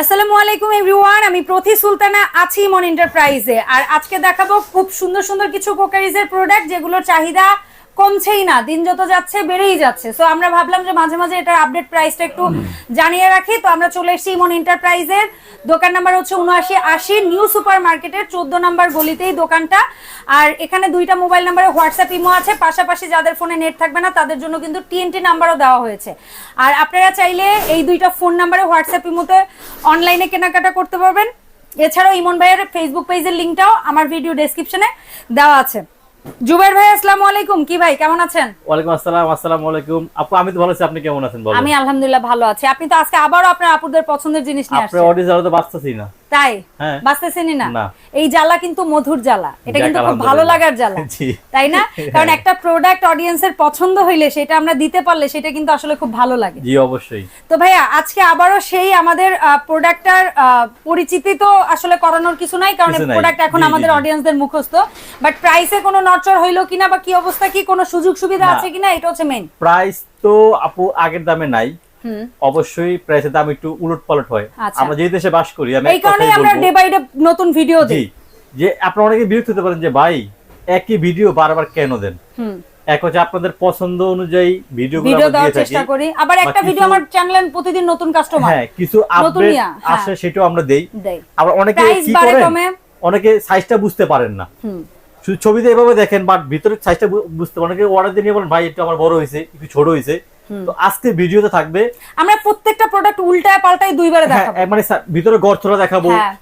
আসসালামু আলাইকুম এভরিওয়ান, আমি প্রতি সুলতানা আছি মন এন্টারপ্রাইজে। আর আজকে দেখাবো খুব সুন্দর সুন্দর কিছু কোকারিজের প্রোডাক্ট যেগুলোর চাহিদা কমছেই না দিন যত যাচ্ছে বেড়েই যাচ্ছে। সো আমরা ভাবলাম যে মাঝে মাঝে এটার আপডেট প্রাইসটা একটু জানিয়ে রাখি। তো আমরা চলে এসেছি ইমন এন্টারপ্রাইজের দোকান নাম্বার হচ্ছে উনআশি আশি নিউ সুপার মার্কেটের চোদ্দ নাম্বার গলিতেই দোকানটা। আর এখানে দুইটা মোবাইল নাম্বারে হোয়াটসঅ্যাপ ইমো আছে। পাশাপাশি যাদের ফোনে নেট থাকবে না তাদের জন্য কিন্তু টিএনটি নাম্বারও দেওয়া হয়েছে। আর আপনারা চাইলে এই দুইটা ফোন নাম্বারে হোয়াটসঅ্যাপ ইমোতে অনলাইনে কেনাকাটা করতে পারবেন। এছাড়াও ইমন ভাইয়ের ফেসবুক পেজের লিঙ্কটাও আমার ভিডিও ডেসক্রিপশনে দেওয়া আছে। জুবের ভাই আসসালামু আলাইকুম। কি ভাই কেমন আছেন? ওয়ালাইকুম আসসালাম আসসালামু আলাইকুম। আপু আমি তো ভালো আছি আপনি কেমন আছেন বলেন? আমি আলহামদুলিল্লাহ ভালো আছি। আপনি তো আজকে আবারও আপনার আপুদের পছন্দের জিনিস নিয়ে আপনার আসছেন। অডিয়েন্স তো বাঁচতেছি না। তাই? হ্যাঁ। না? না। এই জ্বালা কিন্তু মধুর জ্বালা। এটা কিন্তু খুব ভালো লাগার জ্বালা। তাই না? কারণ হ্যাঁ। একটা প্রোডাক্ট অডিয়েন্সের পছন্দ হইলে সেটা আমরা দিতে পারলে সেটা কিন্তু আসলে খুব ভালো লাগে। জি অবশ্যই। তো ভাইয়া আজকে আবারও সেই আমাদের প্রোডাক্টটার পরিচিতি তো আসলে করানোর কিছু নাই কারণ প্রোডাক্ট এখন আমাদের। অডিয়েন্সদের মুখস্থ। বাট প্রাইসে কোনো নচর হইল কিনা বা কি অবস্থা কি কোনো সুযোগ সুবিধা আছে কিনা এটা হচ্ছে মেইন প্রাইস তো আপু আগের দামে নাই। অবশ্যই প্রাইসের দাম একটু উলট পালট হয়। আচ্ছা। আমরা যে দেশে বাস করি আমি এই কথাই আমরা ডে বাই ডে নতুন ভিডিও দিই। যে আপনারা অনেকে বিরক্ত হতে পারেন যে ভাই একই ভিডিও বারবার কেন দেন? এক হচ্ছে আপনাদের পছন্দ অনুযায়ী ভিডিও ভিডিও দেওয়ার চেষ্টা করি। আবার একটা ভিডিও আমার চ্যানেলে প্রতিদিন নতুন কাস্টমার হ্যাঁ কিছু আপডেট হ্যাঁ। আসে সেটাও আমরা দেই। আবার অনেকে কি কমে। অনেকে সাইজটা বুঝতে পারেন না। শুধু ছবিতে এভাবে দেখেন বাট ভিতরের সাইজটা বুঝতে অনেকে অর্ডার দিয়ে বলেন ভাই একটু আমার বড় হয়েছে একটু ছোট হয়েছে। তো আজকে ভিডিওতে থাকবে আমরা প্রত্যেকটা প্রোডাক্ট উল্টায় পাল্টাই দুইবারে হ্যাঁ দেখাবো। মানে ভিতরে গর্তটা দেখাবো হ্যাঁ।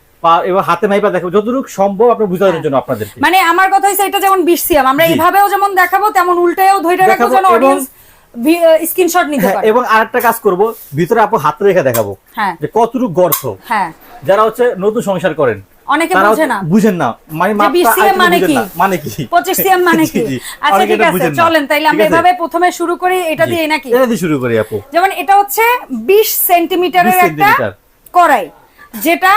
এবার হাতে দেখাবো যতটুকু সম্ভব আপনি বুঝানোর জন্য আপনাদেরকে। মানে আমার কথা হইছে এটা যেমন আমরা এইভাবেও যেমন দেখাবো তেমন উল্টায়ও ধরে রাখব দেখাবো যেন অডিয়েন্স স্ক্রিনশট নিতে হ্যাঁ পারে। এবং আরেকটা কাজ করব ভিতরে আপু হাতে রেখে দেখাবো হ্যাঁ। যে কতটুকু গর্ত। হ্যাঁ। যারা হচ্ছে নতুন সংসার করেন অনেকে বুঝে না। বুঝেন না। মানে 20 আরেকটু মানে কি? মানে কি? 25 সিএম মানে কি? আচ্ছা ঠিক আছে চলেন তাইলে আমরা এভাবে প্রথমে শুরু করি এটা দিয়ে নাকি? এটা দিয়ে শুরু করি আপু। যেমন এটা হচ্ছে বিশ সেন্টিমিটারের একটা। কড়াই যেটা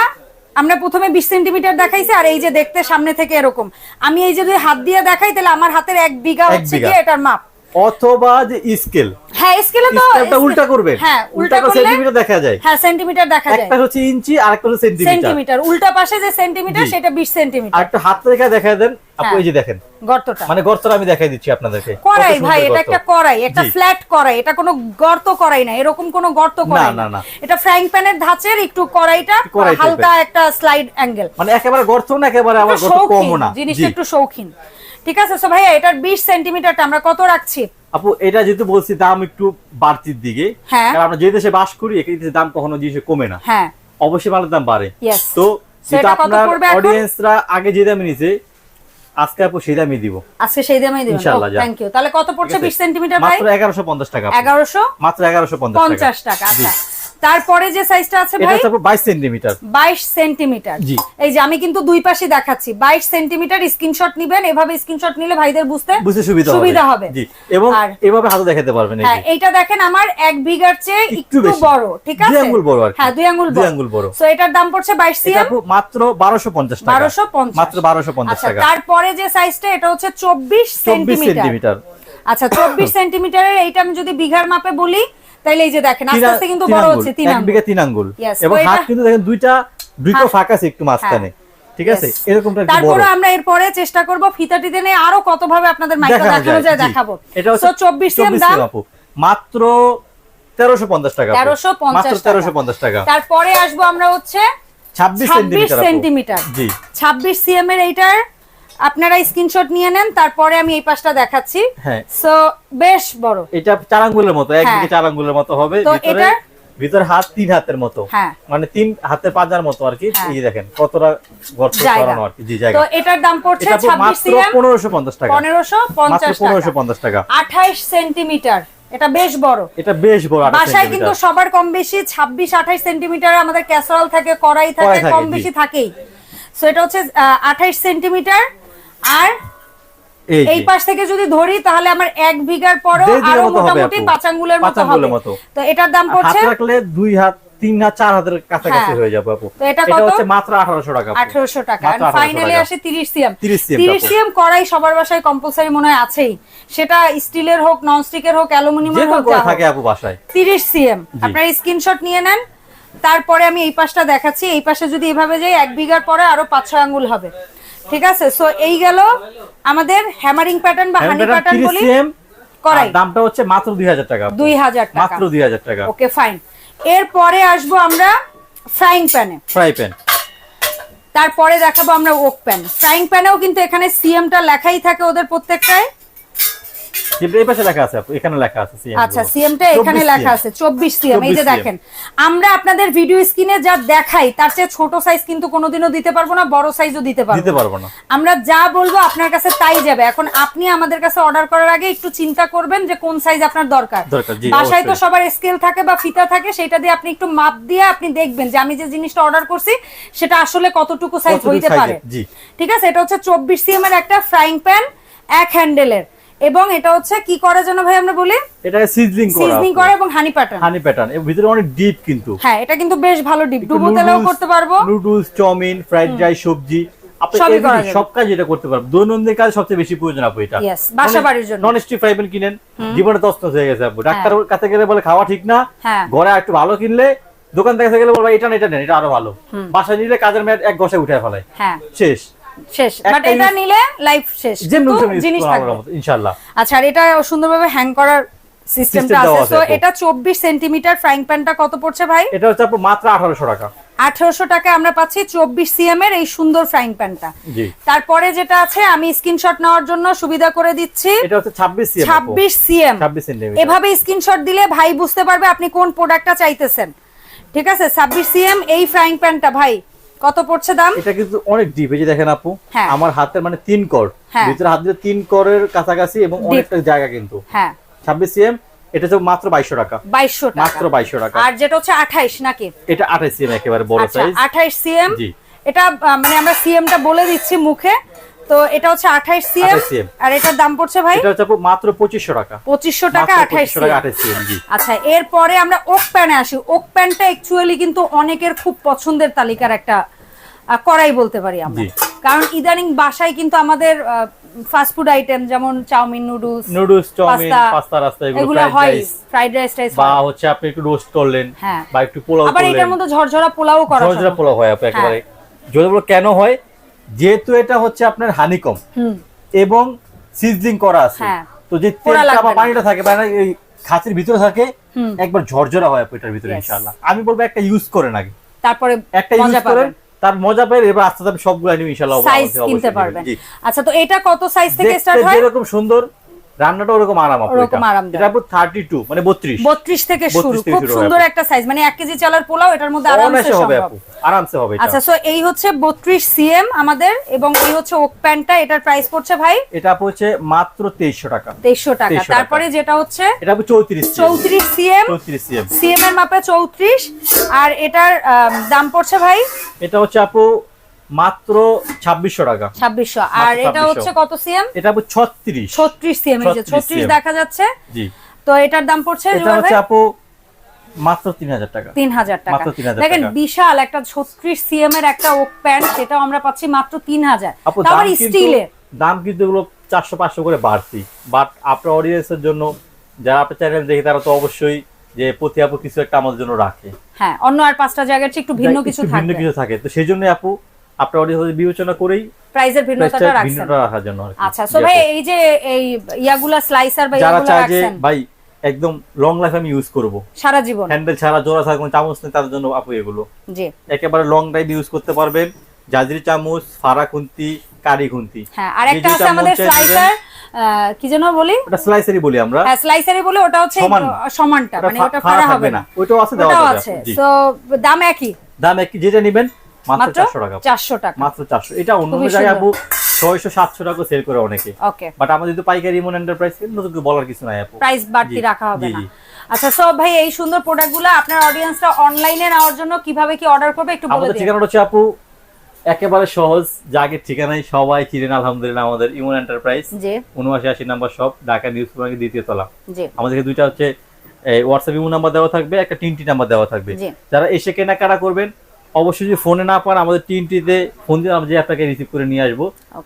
আমরা প্রথমে বিশ সেন্টিমিটার দেখাইছি আর এই যে দেখতে সামনে থেকে এরকম। আমি এই যে যদি হাত দিয়ে দেখাই তাহলে আমার হাতের এক বিঘা হচ্ছে কি এটার মাপ। অথবা যে স্কেল। হ্যাঁ স্কেলে তো স্কেলটা উল্টা করবে। হ্যাঁ উল্টা করলে সেন্টিমিটার দেখা যায়। হ্যাঁ সেন্টিমিটার দেখা যায়। একটা হচ্ছে ইঞ্চি আর একটা হচ্ছে সেন্টিমিটার সেন্টিমিটার উল্টা পাশে যে সেন্টিমিটার সেটা বিশ সেন্টিমিটার আর একটা হাত রেখা দেখা দেন আপু হ্যাঁ। এই যে দেখেন। গর্তটা। মানে গর্তটা আমি দেখাই দিচ্ছি আপনাদেরকে। কড়াই ভাই এটা একটা কড়াই একটা ফ্ল্যাট কড়াই এটা কোনো গর্ত কড়াই না এরকম কোনো গর্ত কড়াই না, না। না। এটা ফ্রাইং প্যানের ধাঁচের একটু কড়াইটা হালকা একটা স্লাইড অ্যাঙ্গেল মানে একেবারে গর্ত না একেবারে আমার গর্ত কমও না। জিনিসটা একটু শৌখিন। ঠিক আছে? সো ভাইয়া এটার 20 সেন্টিমিটারটা আমরা কত রাখছি? আপু এটা যেহেতু বলছি দাম একটু বাড়তির দিকে। হ্যাঁ। কারণ আমরা যে দেশে বাস করি এই দেশে দাম কখনো জিনিসের কমে না। হ্যাঁ। অবশ্যই মালের দাম বাড়ে. তো কত আপনার অডিয়েন্সরা আগে যে দামে নিছে আজকে আপু সেই দামই দিব। আজকে সেই দামেই দিবেন। ইনশাআল্লাহ। থ্যাংক ইউ তাহলে কত পড়ছে ঠিক 20 সেন্টিমিটার ভাই? মাত্র এগারোশো পঞ্চাশ টাকা আপু। 1150 মাত্র এগারোশো পঞ্চাশ টাকা। আচ্ছা। তারপরে যে সাইজটা আছে এটা ভাই? হচ্ছে বাইশ সেন্টিমিটার। 22 সেন্টিমিটার। জি। এই যে আমি কিন্তু দুই পাশে দেখাচ্ছি। 22 সেন্টিমিটার স্ক্রিনশট নিবেন এভাবে স্ক্রিনশট নিলে ভাইদের বুঝতে বুঝতে সুবিধা সুবিধা হবে। জি এবং এভাবে হাতে দেখাতে পারবেন হ্যাঁ যে। এইটা দেখেন আমার এক বিঘার চেয়ে একটু বড় ঠিক আছে? দুই আঙ্গুল বড় আর হ্যাঁ দুই আঙ্গুল দুই আঙ্গুল বড়। সো এটার দাম পড়ছে 22 এটা সিএম। আপু মাত্র বারোশো পঞ্চাশ টাকা। 1250 মাত্র বারোশো পঞ্চাশ আচ্ছা টাকা। তারপরে যে সাইজটা এটা হচ্ছে 24 চব্বিশ সেন্টিমিটার। সেন্টিমিটার। আচ্ছা 24 সেন্টিমিটারের এইটা আমি যদি বিঘার মাপে বলি তাইলে এই যে দেখেন আস্তে আস্তে কিন্তু বড় হচ্ছে তিন আঙ্গুল। বিঘা তিন আঙ্গুল। এবং হাত কিন্তু দেখেন দুইটা দুইটা হ্যাঁ। ফাঁক আছে একটু মাঝখানে ঠিক আছে? এরকমটা একটু বড়। তারপরে আমরা এরপরে চেষ্টা করব ফিতা টিতে আরও কত ভাবে আপনাদের দেখানো যায় দেখাবো। এটা হচ্ছে 24 সিএম দাম। মাত্র তেরোশো পঞ্চাশ টাকা আপু। 1350 মাত্র টাকা। তেরোশো পঞ্চাশ টাকা। তারপরে আসব আমরা হচ্ছে ছাব্বিশ 26 সেন্টিমিটার সেন্টিমিটার। জি। 26 সিএম এর এইটার আপনারা স্ক্রিনশট নিয়ে নেন তারপরে আমি এই পাশটা দেখাচ্ছি। হ্যাঁ। সো বেশ বড়। এটা চার আঙ্গুলের মতো হ্যাঁ। একদিকে চার আঙ্গুলের মতো হবে তো ভিতরে এটা- ভিতরে হাত তিন হাতের মতো। হ্যাঁ। মানে তিন হাতের পাজার মতো আর কি। হ্যাঁ। এই দেখেন কতটা গর্ত করানো আর কি জি তো এটার দাম পড়ছে 26 সিএম পনেরোশো পঞ্চাশ টাকা। মাত্র 1550 পনেরোশো টাকা পঞ্চাশ টাকা। 28 সেন্টিমিটার। এটা বেশ বড়। এটা বেশ বড় বাসায় কিন্তু সবার কম বেশি 26 28 সেন্টিমিটার আমাদের ক্যাসারোল থাকে কড়াই থাকে কম বেশি থাকেই। সো এটা হচ্ছে আঠাইশ সেন্টিমিটার। আর এই পাশ থেকে যদি ধরি তাহলে আমার এক বিঘার পরও আরও মোটামুটি পাঁচ আঙ্গুলের মতো হবে। তো এটার দাম পড়ছে? রাখলে দুই হাত তিন হাত চার হাতের কাছাকাছি হ্যাঁ। হয়ে যাবে আপু। এটা? হচ্ছে মাত্র আঠারোশো টাকা। আঠারোশো টাকা। মাত্র 1800 ফাইনালি আসে তিরিশ সিএম। 30 তিরিশ সিএম কড়াই সবার বাসায় কম্পালসারি মনে হয় আছেই। সেটা স্টিলের হোক নন স্টিকের হোক অ্যালুমিনিয়ামের হোক থাকে আপু বাসায়। তিরিশ সিএম। আপনারা স্ক্রিনশট নিয়ে নেন। তারপরে আমি এই পাশটা দেখাচ্ছি। এই পাশে যদি এভাবে যাই এক বিঘার পরে আরও পাঁচ ছয় আঙ্গুল হবে। ঠিক আছে? সো এই গেল আমাদের হ্যামারিং প্যাটার্ন বা হানি প্যাটার্ন বলি? করাই। দামটা হচ্ছে মাত্র দুই হাজার টাকা। দুই হাজার টাকা। মাত্র দুই হাজার টাকা। ওকে ফাইন এরপরে আসব আমরা ফ্রাইং প্যানে ফ্রাই প্যান তারপরে দেখাবো আমরা ওক প্যান ফ্রাইং প্যানেও কিন্তু এখানে সিএমটা লেখাই থাকে ওদের প্রত্যেকটায়। এই পাশে লেখা আছে এখানে লেখা আছে আচ্ছা সিএমটা এখানে লেখা আছে চব্বিশ সিএম এই যে দেখেন আমরা আপনাদের ভিডিও স্ক্রিনে যা দেখাই তার চেয়ে ছোট সাইজ কিন্তু কোনোদিনও দিতে পারব না বড় সাইজও দিতে পারব দিতে পারব না। আমরা যা বলব আপনার কাছে তাই যাবে। এখন আপনি আমাদের কাছে অর্ডার করার আগে একটু চিন্তা করবেন যে কোন সাইজ আপনার দরকার। দরকার, বাসায় তো সবার স্কেল থাকে বা ফিতা থাকে সেটা দিয়ে আপনি একটু মাপ দিয়ে আপনি দেখবেন যে আমি যে জিনিসটা অর্ডার করছি সেটা আসলে কতটুকু সাইজ হইতে পারে। ঠিক আছে? এটা হচ্ছে চব্বিশ সিএম এর একটা ফ্রাইং প্যান এক হ্যান্ডেলের এবং এটা হচ্ছে কি করার জন্য ভাই আমরা বলি? এটা সিজলিং করা। সিজনিং করে এবং হানি প্যাটার্ন হানি প্যাটার্ন এর ভিতরে অনেক ডিপ কিন্তু। হ্যাঁ এটা কিন্তু বেশ ভালো ডিপ ডুবো তেলেও করতে পারব। নুডলস চাউমিন ফ্রাইড রাইস সবজি। আপনি করা। সব কাজ এটা করতে পারবেন। দৈনন্দিন কাজ সবচেয়ে বেশি প্রয়োজন আপু এটা। বাসা বাড়ির জন্য। নন স্টিক ফ্রাই প্যান কিনেন জীবনে তস্ত হয়ে গেছে আপু। ডাক্তার কাছে গেলে বলে খাওয়া ঠিক না হ্যাঁ। ঘরে একটু ভালো কিনলে দোকান থেকে গেলে বলবা এটা না এটা নেন এটা আরও ভালো। বাসায় নিলে কাজের মেয়াদ এক ঘষে উঠে ফেলায়। হ্যাঁ। শেষ। শেষ। বাট এটা নিলে লাইফ শেষ। জিনিস থাকবে। ইনশাআল্লাহ। আচ্ছা আর এটা সুন্দরভাবে হ্যাং করার সিস্টেমটা আছে। তো এটা চব্বিশ সেন্টিমিটার ফ্রাইং প্যানটা কত পড়ছে ভাই? এটা হচ্ছে আপু মাত্র আঠারোশো টাকা। আঠারোশো টাকা আমরা পাচ্ছি চব্বিশ সিএম এর এই সুন্দর ফ্রাইং প্যানটা তারপরে যেটা আছে আমি স্ক্রিনশট নেওয়ার জন্য সুবিধা করে দিচ্ছি। এটা হচ্ছে ছাব্বিশ সিএম ছাব্বিশ সিএম ছাব্বিশ সেন্টিমিটার এভাবে স্ক্রিনশট দিলে ভাই বুঝতে পারবে আপনি কোন প্রোডাক্টটা চাইতেছেন। ঠিক আছে? ছাব্বিশ সিএম এই ফ্রাইং প্যানটা ভাই। কত পড়ছে দাম? এটা কিন্তু অনেক ডিপ এই যে দেখেন আপু হ্যাঁ। আমার হাতের মানে তিন কর। হ্যাঁ। ভিতরে হাত দিলে তিন করের কাছাকাছি এবং অনেকটা জায়গা কিন্তু। হ্যাঁ। ছাব্বিশ সিএম এটা হচ্ছে মাত্র বাইশশো টাকা। বাইশশো মাত্র বাইশশো টাকা। আর যেটা হচ্ছে আঠাইশ নাকি? এটা আঠাশ সিএম একেবারে বড় আচ্ছা সাইজ আঠাইশ সিএম জি। এটা মানে আমরা সিএমটা বলে দিচ্ছি মুখে। তো এটা হচ্ছে আঠাইশ সিএম আর এটার দাম পড়ছে ভাই? এটা হচ্ছে মাত্র পঁচিশশো টাকা। পঁচিশশো টাকা মাত্র আঠাইশ 2500 টাকা সিএম। জি। আচ্ছা এরপরে আমরা ওক প্যানে আসি। ওক প্যানটা অ্যাকচুয়ালি কিন্তু অনেকের খুব পছন্দের তালিকার একটা করাই বলতে পারি আমরা। কারণ ইদানিং বাসায় কিন্তু আমাদের ফাস্টফুড আইটেম যেমন chowmein noodles noodles chowmein pasta, pasta রাস্তা এগুলো হয় ফ্রাইড রাইস টাইস বা হচ্ছে আপনি একটু রোস্ট করলেন হ্যাঁ। বা একটু পোলাও করলেন আবার এটার মধ্যে ঝরঝরা পোলাও করা ঝরঝরা পোলাও হয় আপু একেবারে ঝরঝরা পোলাও কেন হয় যেহেতু এটা হচ্ছে আপনার হানিকম এবং সিজলিং করা আছে হ্যাঁ। তো যে তেলটা বা পানিটা থাকে মানে এই খাঁচির ভিতরে থাকে একবার ঝরঝরা হয় পেটার ভিতরে. ইনশাআল্লাহ। আমি বলব একটা ইউজ করেন আগে। তারপরে একটা ইউজ করেন তার মজা পেয়ে এবার আস্তে আস্তে সবগুলো নিয়ে ইনশাআল্লাহ সাইজ কিনতে। পারবেন। আচ্ছা তো এটা কত সাইজ থেকে স্টার্ট হয়? এরকম সুন্দর রান্নাটা ওরকম আরাম ওরকম এটা। আরামদায়ক। 32 মানে 32 বত্রিশ থেকে শুরু। খুব সুন্দর একটা সাইজ মানে এক কেজি চালের পোলাও এটার মধ্যে আরামসে হবে আরামসে হবে আচ্ছা সো এই হচ্ছে বত্রিশ সিএম আমাদের এবং এই হচ্ছে ওক প্যান্টটা এটার প্রাইস পড়ছে ভাই? এটা হচ্ছে মাত্র 2300 টাকা। তেইশশো টাকা। 2300 টাকা। তারপরে যেটা হচ্ছে এটা আপু 34 চৌত্রিশ সিএম 34 সিএম সিএম এর মাপে চৌত্রিশ। আর এটার দাম পড়ছে ভাই? এটা হচ্ছে আপু মাত্র 2600 টাকা। ছাব্বিশশো। আর এটা হচ্ছে কত সিএম? এটা আপু 36 ছত্রিশ সিএম এই যে 36 ছত্রিশ দেখা যাচ্ছে। জি। তো এটার দাম পড়ছে এটা হচ্ছে আপু মাত্র 3000 টাকা। তিন হাজার টাকা। দেখেন বিশাল একটা ছত্রিশ সিএম এর একটা ওক প্যান্ট সেটাও আমরা পাচ্ছি মাত্র তিন হাজার। আপু তাও দাম আবার কিন্তু স্টিলের দাম কিন্তু এগুলো 400 500 করে বাড়তি। বাট আপনার অডিয়েন্সের জন্য যারা আপনার চ্যানেল দেখে তারা তো অবশ্যই যে প্রতি আপু কিছু একটা আমাদের জন্য রাখে। হ্যাঁ অন্য আর পাঁচটা জায়গার চেয়ে একটু ভিন্ন কিছু ভিন্ন কিছু থাকে। তো সেই জন্য আপু আপনার অডিয়েন্স বিবেচনা করেই প্রাইসের ভিন্নতাটা রাখছেন। ভিন্নটা রাখার জন্য আচ্ছা সো ভাই এই যে এই ইয়াগুলা স্লাইসার বা ইয়াগুলা রাখছেন। ভাই একদম লং লাইফ আমি ইউজ করব। সারা জীবন। হ্যান্ডেল ছাড়া জোড়া ছাড়া কোনো চামচ নেই তাদের জন্য আপু এগুলো। জি। একেবারে লং ড্রাইভ ইউজ করতে পারবেন। জাজরি চামচ ফারা খুন্তি কারি খুন্তি। হ্যাঁ আর একটা আছে আমাদের স্লাইসার কি যেন বলি? ওটা স্লাইসারই বলি আমরা। হ্যাঁ স্লাইসারই বলে ওটা হচ্ছে সমান। সমানটা মানে ওটা ফাড়া হবে না। ওইটাও আছে দেওয়া আছে। তো দাম একই? দাম এক যেটা নেবেন মাত্র মাত্র চারশো টাকা। চারশো টাকা। মাত্র চারশো। এটা অন্য জায়গায় আপু ছয়শো সাতশো টাকা সেল করে অনেকে। ওকে বাট আমাদের তো পাইকারি ইমন এন্টারপ্রাইজ নতুন করে বলার কিছু নাই আপু। প্রাইস বাড়তি রাখা হবে না। আচ্ছা সব ভাই এই সুন্দর প্রোডাক্টগুলো আপনার অডিয়েন্সরা অনলাইনে নেওয়ার জন্য কীভাবে কি অর্ডার করবে একটু বলে আমাদের দিন। হচ্ছে আপু একেবারে সহজ জাগের ঠিকানায় সবাই চিনেন আলহামদুলিল্লাহ আমাদের ইমন এন্টারপ্রাইজ উনআশি আশি নাম্বার শপ ঢাকা নিউজ দ্বিতীয় তলা। আমাদেরকে দুইটা হচ্ছে হোয়াটসঅ্যাপ ইমো নাম্বার দেওয়া থাকবে একটা তিনটি নাম্বার দেওয়া থাকবে। যারা এসে কেনাকাটা করবেন অবশ্যই যদি ফোনে না পান আমাদের তিনটিতে ফোন দিয়ে আমরা যে আপনাকে রিসিভ করে নিয়ে আসব।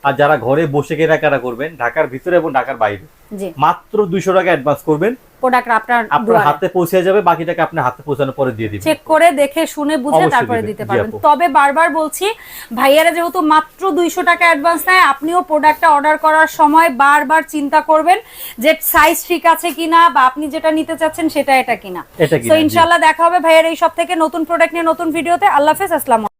আর যারা ঘরে বসে কেনাকাটা করবেন ঢাকার ভিতরে এবং ঢাকার বাইরে। মাত্র দুইশো টাকা অ্যাডভান্স করবেন। প্রোডাক্ট আপনার আপনার হাতে পৌঁছে যাবে বাকিটাকে আপনি হাতে পৌঁছানোর পরে দিয়ে দিবেন। চেক করে দেখে শুনে বুঝে তারপরে দিতে পারবেন। তবে বারবার বলছি ভাইয়ারা যেহেতু মাত্র দুইশো টাকা অ্যাডভান্স নেয় আপনিও প্রোডাক্টটা অর্ডার করার সময় বারবার চিন্তা করবেন যে সাইজ ঠিক আছে কিনা বা আপনি যেটা নিতে চাচ্ছেন সেটা এটা কিনা। তো ইনশাল্লাহ দেখা হবে। ভাইয়ার এই সব থেকে নতুন প্রোডাক্ট নিয়ে নতুন ভিডিওতে আল্লাহ হাফেজ আসসালাম